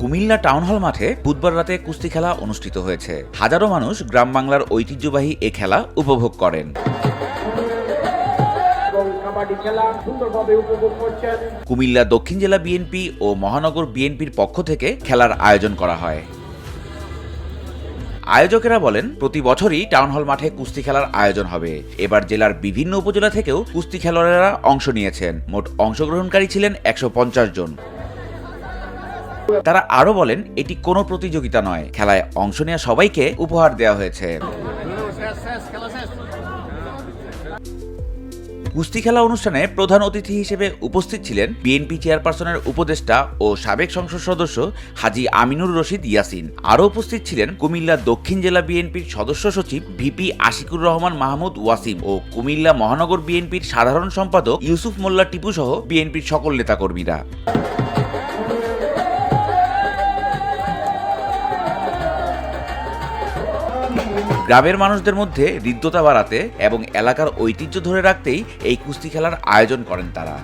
Comilla town hall মাঠে বুধবার রাতে কুস্তি খেলা অনুষ্ঠিত হয়েছে। হাজারো মানুষ গ্রাম বাংলার ঐতিহ্যবাহী এ খেলা উপভোগ করেন। কাবাডি খেলা সুন্দরভাবে উপভোগ করছেন। কুমিল্লা দক্ষিণ জেলা বিএনপি ও মহানগর বিএনপির পক্ষ থেকে খেলার আয়োজন করা হয়। আয়োজকেরা বলেন, প্রতি বছরই টাউন হল মাঠে কুস্তি খেলার আয়োজন হবে। এবার জেলার বিভিন্ন উপজেলা থেকেও কুস্তি খেলোয়াড়েরা অংশ নিয়েছেন। মোট অংশগ্রহণকারী ছিলেন একশো পঞ্চাশ জন। তারা আরও বলেন, এটি কোনো প্রতিযোগিতা নয়। খেলায় অংশ নেওয়া সবাইকে উপহার দেওয়া হয়েছে। কুস্তি খেলা অনুষ্ঠানে প্রধান অতিথি হিসেবে উপস্থিত ছিলেন বিএনপি চেয়ারপারসনের উপদেষ্টা ও সাবেক সংসদ সদস্য হাজি আমিনুর রশিদ ইয়াসিন। আরও উপস্থিত ছিলেন কুমিল্লা দক্ষিণ জেলা বিএনপির সদস্য সচিব ভিপি আশিকুর রহমান মাহমুদ ওয়াসিম ও কুমিল্লা মহানগর বিএনপির সাধারণ সম্পাদক ইউসুফ মোল্লা টিপু সহ বিএনপির সকল নেতাকর্মীরা। গ্রামের মানুষদের মধ্যে হৃদ্যতা বাড়াতে এবং এলাকার ঐতিহ্য ধরে রাখতেই এই কুস্তি খেলার আয়োজন করেন তারা।